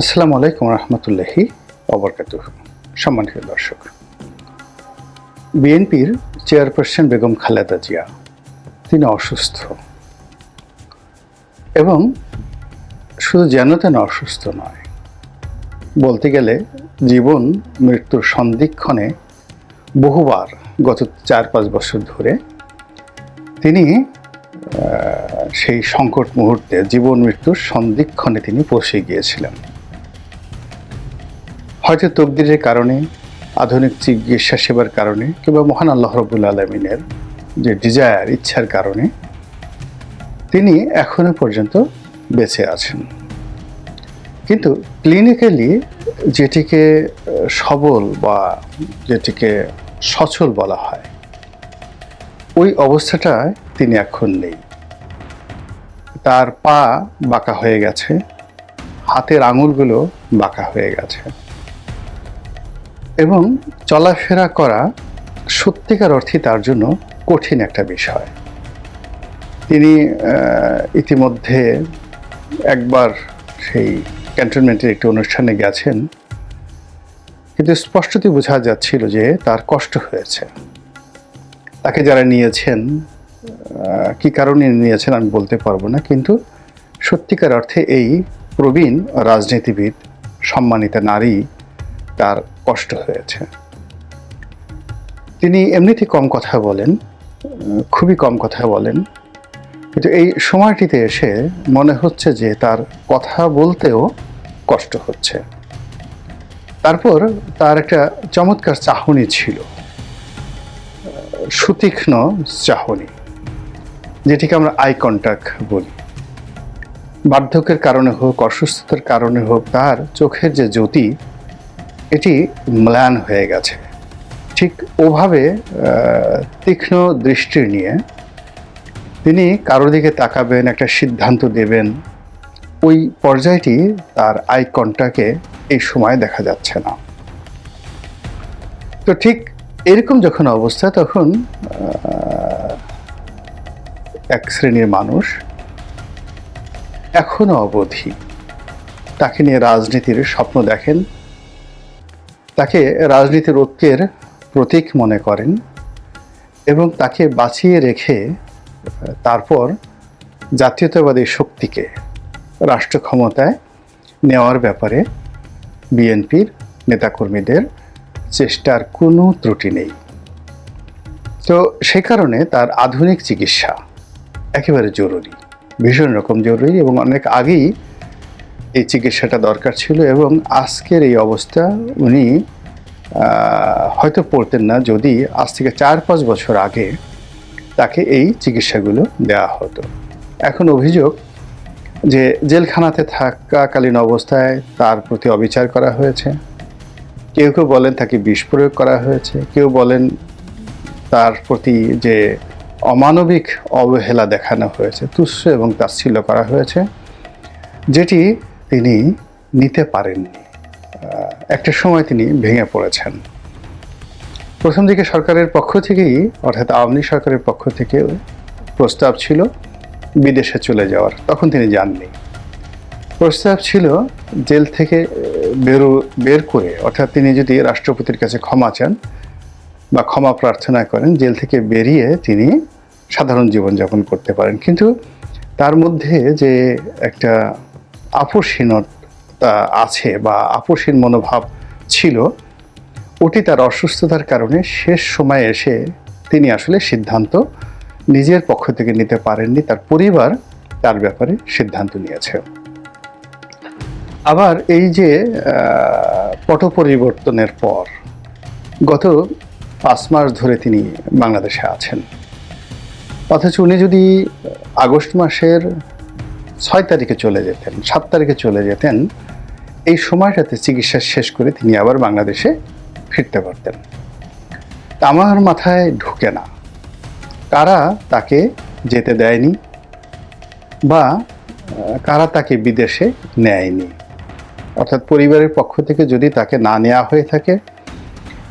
আসসালামু আলাইকুম রহমতুল্লাহি অবরকাত সম্মানিত দর্শক, বিএনপির চেয়ারপারসন বেগম খালেদা জিয়া, তিনি অসুস্থ। এবং শুধু যেন তেন অসুস্থ নয়, বলতে গেলে জীবন মৃত্যুর সন্ধিক্ষণে বহুবার গত চার পাঁচ বছর ধরে তিনি সেই সংকট মুহূর্তে জীবন মৃত্যুর সন্ধিক্ষণে তিনি পৌঁছে গিয়েছিলেন। হয়তো তকদিরের কারণে, আধুনিক চিকিৎসা সেবার কারণে কিংবা মহান আল্লাহ রবুল আলমিনের যে ডিজায়ার ইচ্ছার কারণে তিনি এখনও পর্যন্ত বেঁচে আছেন। কিন্তু ক্লিনিক্যালি যেটিকে সবল বা যেটিকে সচল বলা হয়, ওই অবস্থাটায় তিনি এখন নেই। তার পা বাঁকা হয়ে গেছে, হাতের আঙুলগুলো বাঁকা হয়ে গেছে। এবং চলাফেরা করা সত্যিকার অর্থে তার জন্য কঠিন একটা বিষয়। তিনি ইতিমধ্যে একবার সেই ক্যান্টনমেন্টের একটি অনুষ্ঠানে গেছেন। কিন্তু স্পষ্টতই বোঝা যাচ্ছিল যে তার কষ্ট হয়েছে। তাকে যারা নিয়েছেন কি কারণে নিয়েছেন আমি বলতে পারব না, কিন্তু সত্যিকার অর্থে এই প্রবীণ রাজনীতিবিদ, সম্মানিতা নারী, তার কষ্ট হয়েছে। তিনি এমনিতে কম কথা বলেন, খুবই কম কথা বলেন। কিন্তু এই সময়টিতে এসে মনে হচ্ছে যে তার কথা বলতেও কষ্ট হচ্ছে। তারপর তার একটা চমৎকার চাহনি ছিল। সুতীক্ষ্ণ চাহনি, যেটিকে আমরা আই কন্ট্যাক্ট বলি। বার্ধক্যের কারণে হোক, অসুস্থতার কারণে হোক, তার চোখের যে জ্যোতি এটি ম্লান হয়ে গেছে। ঠিক ওভাবে তীক্ষ্ণ দৃষ্টি নিয়ে তিনি কারোর দিকে তাকাবেন, একটা সিদ্ধান্ত দেবেন। ওই পর্যায়টি তার আই কন্টাকে এই সময় দেখা যাচ্ছে না। তো ঠিক এরকম যখন অবস্থা, তখন এক শ্রেণির মানুষ এখনও অবধি তাকে নিয়ে রাজনীতির স্বপ্ন দেখেন। তাকে রাজনীতির ঐক্যের প্রতীক মনে করেন এবং তাকে বাঁচিয়ে রেখে, তারপর জাতীয়তাবাদী শক্তিকে রাষ্ট্র ক্ষমতায় নেওয়ার ব্যাপারে বিএনপির নেতাকর্মীদের চেষ্টার কোনো ত্রুটি নেই। তো সে কারণে তার আধুনিক চিকিৎসা একেবারে জরুরি, ভীষণ রকম জরুরি এবং অনেক আগেই এই চিকিৎসাটা দরকার ছিল এবং আজকের এই অবস্থা উনি হয়তো পড়তেন না, যদি আজ থেকে চার পাঁচ বছর আগে তাকে এই চিকিৎসাগুলো দেওয়া হতো। এখন অভিযোগ যে জেলখানাতে থাকাকালীন অবস্থায় তার প্রতি অবিচার করা হয়েছে। কেউ কেউ বলেন তাকে বিষ প্রয়োগ করা হয়েছে। কেউ বলেন তার প্রতি যে অমানবিক অবহেলা দেখানো হয়েছে, তুচ্ছ এবং তাচ্ছিল্য করা হয়েছে। যেটি তিনি নিতে পারেননি। একটা সময় তিনি ভেঙে পড়েছেন। প্রথম দিকে সরকারের পক্ষ থেকেই, অর্থাৎ আওয়ামী সরকারের পক্ষ থেকে প্রস্তাব ছিল বিদেশে চলে যাওয়ার। তখন তিনি যাননি। প্রস্তাব ছিল জেল থেকে বেরো, বের করে, অর্থাৎ তিনি যদি রাষ্ট্রপতির কাছে ক্ষমা চান বা ক্ষমা প্রার্থনা করেন, জেল থেকে বেরিয়ে তিনি সাধারণ জীবনযাপন করতে পারেন। কিন্তু তার মধ্যে যে একটা আপোষহীনতা আছে বা আপোষহীন মনোভাব ছিল, ওটি তার অসুস্থতার কারণে শেষ সময়ে এসে তিনি আসলে সিদ্ধান্ত নিজের পক্ষ থেকে নিতে পারেননি, তার পরিবার তার ব্যাপারে সিদ্ধান্ত নিয়েছে। আবার এই যে পট পরিবর্তনের পর, গত পাঁচ মাস ধরে তিনি বাংলাদেশে আছেন। অথচ উনি যদি আগস্ট মাসের ছয় তারিখে চলে যেতেন, সাত তারিখে চলে যেতেন। এই সময়টাতে চিকিৎসা শেষ করে তিনি আবার বাংলাদেশে ফিরতে পারতেন। আমার মাথায় ঢুকে না। কারা তাকে যেতে দেয়নি বা কারা তাকে বিদেশে নেয়নি? অর্থাৎ পরিবারের পক্ষ থেকে যদি তাকে না নেওয়া হয়ে থাকে,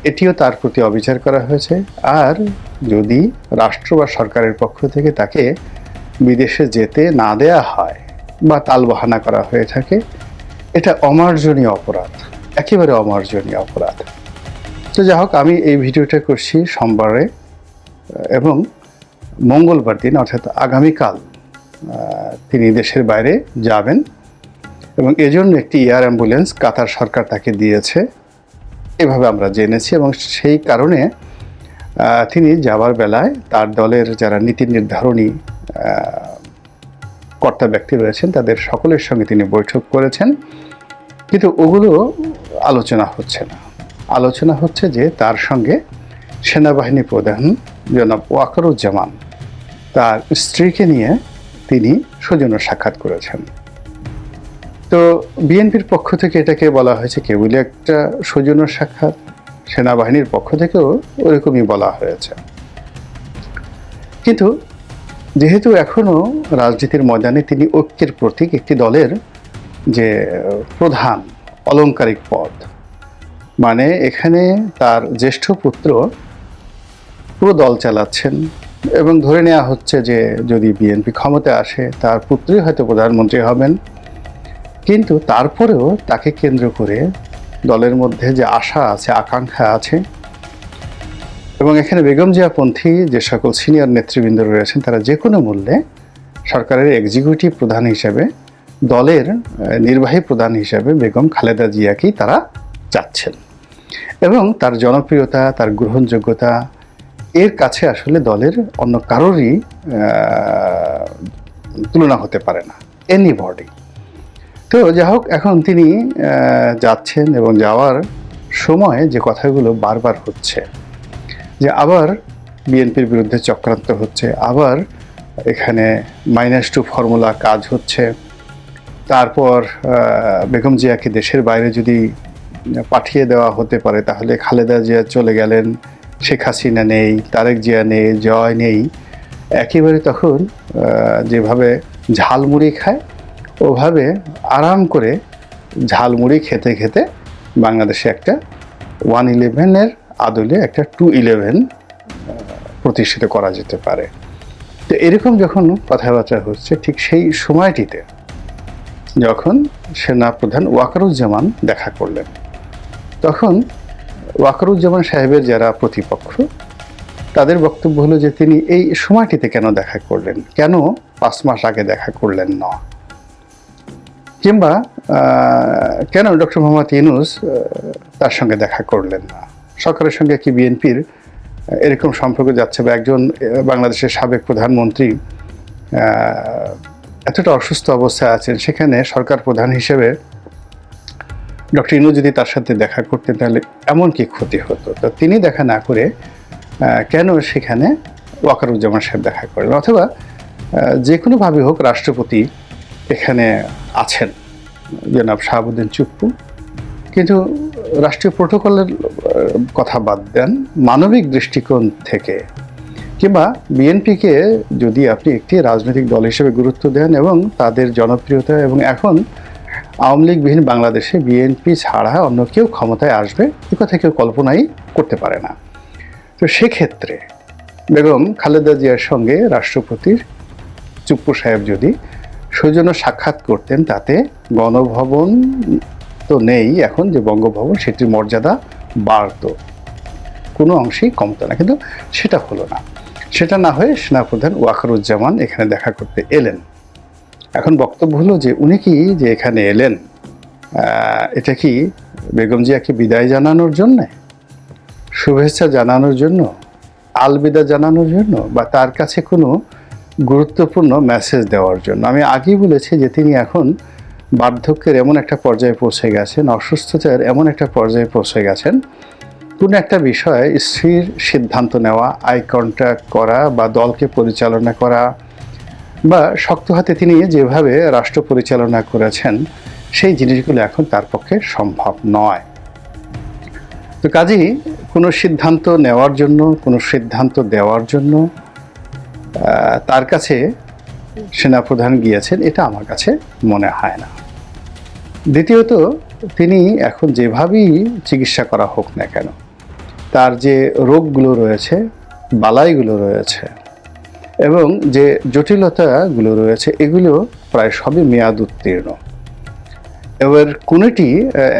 এটিও তার প্রতি অবিচার করা হয়েছে। আর যদি রাষ্ট্র বা সরকারের পক্ষ থেকে তাকে বিদেশে যেতে না দেয়া হয় বা তালবাহানা করা হয়ে থাকে, এটা অমার্জনীয় অপরাধ, একেবারে অমার্জনীয় অপরাধ। তো যাই হোক, আমি এই ভিডিওটা করছি সোমবারে এবং মঙ্গলবার দিন, অর্থাৎ আগামীকাল তিনি দেশের বাইরে যাবেন, এবং এজন্য একটি এয়ার অ্যাম্বুলেন্স কাতার সরকার তাকে দিয়েছে। এভাবে আমরা জেনেছি, এবং সেই কারণে তিনি যাওয়ার বেলায় তার দলের যারা নীতি নির্ধারণী কর্তা ব্যক্তি রয়েছেন, তাদের সকলের সঙ্গে তিনি বৈঠক করেছেন। কিন্তু ওগুলো আলোচনা হচ্ছে না। আলোচনা হচ্ছে যে তার সঙ্গে সেনাবাহিনী প্রধান জনাব ওয়াকারুজ্জামান, তার স্ত্রীকে নিয়ে তিনি সৌজন্য সাক্ষাৎ করেছেন। তো বিএনপির পক্ষ থেকে এটাকে বলা হয়েছে কেবলই একটা সৌজন্য সাক্ষাৎ, সেনাবাহিনীর পক্ষ থেকেও ওরকমই বলা হয়েছে। কিন্তু যেহেতু এখনও রাজনীতির ময়দানে তিনি ঐক্যের প্রতীক একটি দলের যে প্রধান অলংকারিক পদ মানে এখানে তার জ্যেষ্ঠ পুত্র পুরো দল চালাচ্ছেন এবং ধরে নেওয়া হচ্ছে যে যদি বিএনপি ক্ষমতায় আসে তার পুত্রই হয়তো প্রধানমন্ত্রী হবেন। কিন্তু তারপরেও তাকে কেন্দ্র করে দলের মধ্যে যে আশা আছে, আকাঙ্ক্ষা আছে এবং এখানে বেগম জিয়াপন্থী যে সকল সিনিয়র নেতৃবৃন্দ রয়েছেন, তারা যে কোনো মূল্যে সরকারের এক্সিকিউটিভ প্রধান হিসেবে, দলের নির্বাহী প্রধান হিসেবে বেগম খালেদা জিয়াকেই তারা চাচ্ছেন। এবং তার জনপ্রিয়তা, তার গ্রহণযোগ্যতা, এর কাছে আসলে দলের অন্য কারোরই তুলনা হতে পারে না এনি বডি তো যাই হোক, এখন তিনি যাচ্ছেন এবং যাওয়ার সময় যে কথাগুলো বারবার হচ্ছে যে আবার বিএনপির বিরুদ্ধে চক্রান্ত হচ্ছে, আবার এখানে মাইনাস টু ফর্মুলা কাজ হচ্ছে। তারপর বেগম জিয়াকে দেশের বাইরে যদি পাঠিয়ে দেওয়া হতে পারে, তাহলে খালেদা জিয়া চলে গেলেন, শেখ হাসিনা নেই, তারেক জিয়া নেই, জয় নেই। একেবারে তখন যেভাবে ঝালমুড়ি খায়, ওভাবে আরাম করে ঝালমুড়ি খেতে খেতে বাংলাদেশে একটা ওয়ান ইলেভেনের আদলে একটা টু ইলেভেন প্রতিষ্ঠিত করা যেতে পারে। তো এরকম যখন কথাবার্তা হচ্ছে ঠিক সেই সময়টিতে যখন সেনাপ্রধান ওয়াকারুজ্জামান দেখা করলেন তখন ওয়াকারুজ্জামান সাহেবের যারা প্রতিপক্ষ তাদের বক্তব্য হলো যে তিনি এই সময়টিতে কেন দেখা করলেন? কেন পাঁচ মাস আগে দেখা করলেন না? কিংবা কেন ডক্টর মোহাম্মদ ইউনুস আহ, তার সঙ্গে দেখা করলেন না? সরকারের সঙ্গে কি বিএনপির এরকম সম্পর্ক যাচ্ছে বা একজন বাংলাদেশের সাবেক প্রধানমন্ত্রী এতটা অসুস্থ অবস্থায় আছেন, সেখানে সরকার প্রধান হিসেবে ডক্টর ইনু যদি তার সাথে দেখা করতেন, তাহলে এমন কি ক্ষতি হতো? তো তিনি দেখা না করে কেন সেখানে ওয়াকারুজ্জামান সাহেব দেখা করেন? অথবা যে কোনোভাবে হোক রাষ্ট্রপতি এখানে আছেন, জনাব শাহাবুদ্দিন চুপ্পু। কিন্তু রাষ্ট্রীয় প্রোটোকলের কথা বাদ দেন, মানবিক দৃষ্টিকোণ থেকে, কিংবা বিএনপিকে যদি আপনি একটি রাজনৈতিক দল হিসেবে গুরুত্ব দেন এবং তাদের জনপ্রিয়তা এবং এখন আওয়ামী লীগবিহীন বাংলাদেশে বিএনপি ছাড়া অন্য কেউ ক্ষমতায় আসবে, এ কথা কেউ কল্পনাই করতে পারে না। তো সেক্ষেত্রে বেগম খালেদা জিয়ার সঙ্গে রাষ্ট্রপতির চুপ্পু সাহেব যদি সৌজন্য সাক্ষাৎ করতেন, তাতে গণভবন তো নেই এখন যে বঙ্গভবন, সেটির মর্যাদা বাড়তো। কোনো অংশেই কমতো না, কিন্তু সেটা হলো না। সেটা না হয়ে সেনাপ্রধান ওয়াকারুজ্জামান এখানে দেখা করতে এলেন। এখন বক্তব্য হলো যে উনি কি যে এখানে এলেন এটা কি বেগম জিয়াকে বিদায় জানানোর জন্যে? শুভেচ্ছা জানানোর জন্য? আলবিদা জানানোর জন্য? বা তার কাছে কোনো গুরুত্বপূর্ণ মেসেজ দেওয়ার জন্য? আমি আগেই বলেছি যে তিনি এখন বার্ধক্যের এমন একটা পর্যায়ে পৌঁছে গেছেন, অসুস্থতার এমন একটা পর্যায়ে পৌঁছে গেছেন। কোনো একটা বিষয়ে স্থির সিদ্ধান্ত নেওয়া, আই কন্ট্যাক্ট করা বা দলকে পরিচালনা করা বা শক্ত হাতে তিনি যেভাবে রাষ্ট্র পরিচালনা করেছেন, সেই জিনিসগুলো এখন তার পক্ষে সম্ভব নয়। তো কাজেই কোনো সিদ্ধান্ত নেওয়ার জন্য, কোনো সিদ্ধান্ত দেওয়ার জন্য তার কাছে সেনাপ্রধান গিয়েছেন, এটা আমার কাছে মনে হয় না। দ্বিতীয়ত, তিনি এখন যেভাবেই চিকিৎসা করা হোক না কেন, তার যে রোগগুলো রয়েছে, বালাইগুলো রয়েছে, এবং যে জটিলতাগুলো রয়েছে, এগুলো প্রায় সবই মেয়াদ উত্তীর্ণ। এবার কোনোটি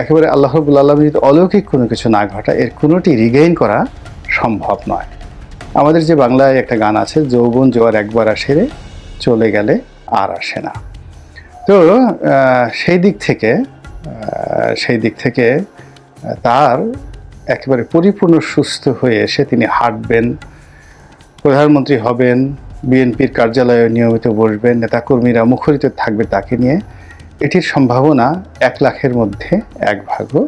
একেবারে আল্লাহ রবুল যদি অলৌকিক কোনো কিছু না ঘটা এর কোনোটি রিগেইন করা সম্ভব নয়। আমাদের যে বাংলায় একটা গান আছে, যৌবন জোয়ার একবার আসে রে চলে গেলে আর আসে না। তো সেই দিক থেকে সেই দিক থেকে তার একেবারে পরিপূর্ণ সুস্থ হয়ে এসে তিনি হাঁটবেন। প্রধানমন্ত্রী হবেন, বিএনপির কার্যালয়ে নিয়মিত বসবেন, নেতাকর্মীরা মুখরিত থাকবে তাকে নিয়ে। এটির সম্ভাবনা এক লাখের মধ্যে এক ভাগও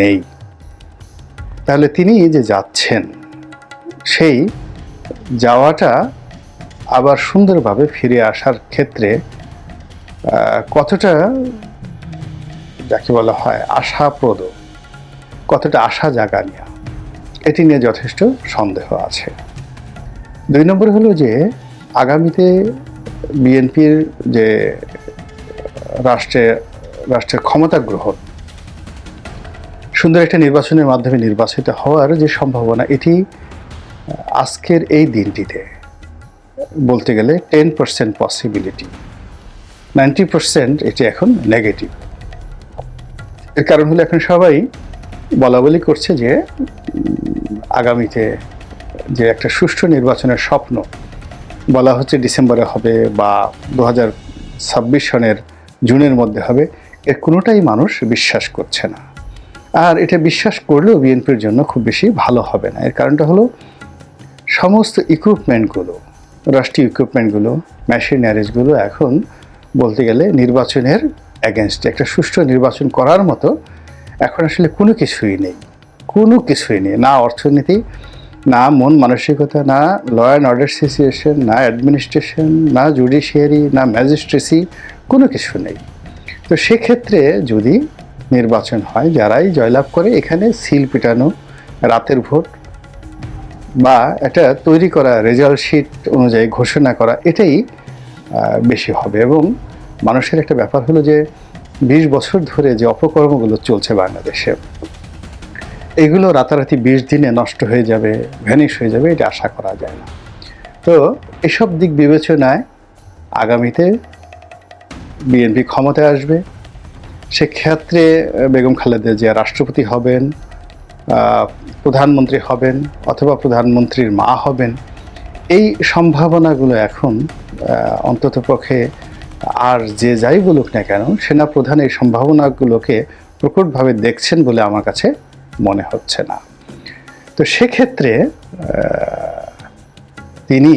নেই। তাহলে তিনি যে যাচ্ছেন, সেই যাওয়াটা আবার সুন্দরভাবে ফিরে আসার ক্ষেত্রে কতটা যাকে বলা হয় আশাপ্রদ, কতটা আশা জাগানিয়া, এটি নিয়ে যথেষ্ট সন্দেহ আছে। দুই নম্বর হলো যে, আগামীতে বিএনপির যে রাষ্ট্রে, রাষ্ট্রের ক্ষমতা গ্রহণ, সুন্দর একটা নির্বাচনের মাধ্যমে নির্বাচিত হওয়ার যে সম্ভাবনা, এটি আজকের এই দিনটিতে বলতে গেলে ten percent possibility ninety percent এটি এখন নেগেটিভ এর কারণ হলো এখন সবাই বলা বলি করছে যে আগামীতে যে একটা সুষ্ঠু নির্বাচনের স্বপ্ন, বলা হচ্ছে ডিসেম্বরে হবে বা দু হাজার ছাব্বিশ সনের জুনের মধ্যে হবে এর কোনোটাই মানুষ বিশ্বাস করছে না। আর এটা বিশ্বাস করলেও বিএনপির জন্য খুব বেশি ভালো হবে না। এর কারণটা হলো, সমস্ত ইকুইপমেন্টগুলো রাষ্ট্রীয় ইকুইপমেন্টগুলো মেশিনারিজগুলো এখন বলতে গেলে নির্বাচনের অ্যাগেনস্টে একটা সুষ্ঠু নির্বাচন করার মতো এখন আসলে কোনো কিছুই নেই। কোনো কিছুই নেই। না অর্থনীতি, না মন মানসিকতা, না ল অ্যান্ড অর্ডার সিচুয়েশন না অ্যাডমিনিস্ট্রেশন না জুডিশিয়ারি না ম্যাজিস্ট্রেসি কোনো কিছু নেই। তো সেক্ষেত্রে যদি নির্বাচন হয়, যারাই জয়লাভ করে, এখানে সিল পিটানো, রাতের ভোট বা একটা তৈরি করা রেজাল্ট শিট অনুযায়ী ঘোষণা করা, এটাই বেশি হবে। এবং মানুষের একটা ব্যাপার হলো যে, বিশ বছর ধরে যে অপকর্মগুলো চলছে বাংলাদেশে, এগুলো রাতারাতি বিশ দিনে নষ্ট হয়ে যাবে ভ্যানিশ হয়ে যাবে, এটা আশা করা যায় না। তো, এসব দিক বিবেচনায় আগামীতে বিএনপি ক্ষমতায় আসবে। সেক্ষেত্রে বেগম খালেদা জিয়া রাষ্ট্রপতি হবেন প্রধানমন্ত্রী হবেন অথবা প্রধানমন্ত্রীর মা হবেন, এই সম্ভাবনাগুলো এখন অন্তত পক্ষে আর যে যাই বলুক না কেন, সেনা প্রধান এই সম্ভাবনাগুলোকে প্রকটভাবে দেখছেন বলে আমার কাছে মনে হচ্ছে না। তো সেক্ষেত্রে তিনি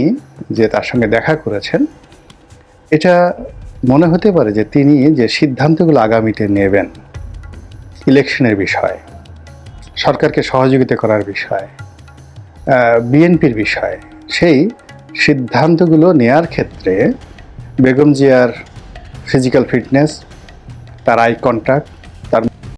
যে তার সঙ্গে দেখা করেছেন, এটা মনে হতে পারে যে তিনি যে সিদ্ধান্তগুলো আগামীতে নেবেন, ইলেকশনের বিষয়ে। সরকারকে সহযোগিতা করার বিষয় বিএনপির বিষয়, সেই সিদ্ধান্তগুলো নেয়ার ক্ষেত্রে বেগম জিয়ার ফিজিক্যাল ফিটনেস তার আই কন্ট্যাক্ট তার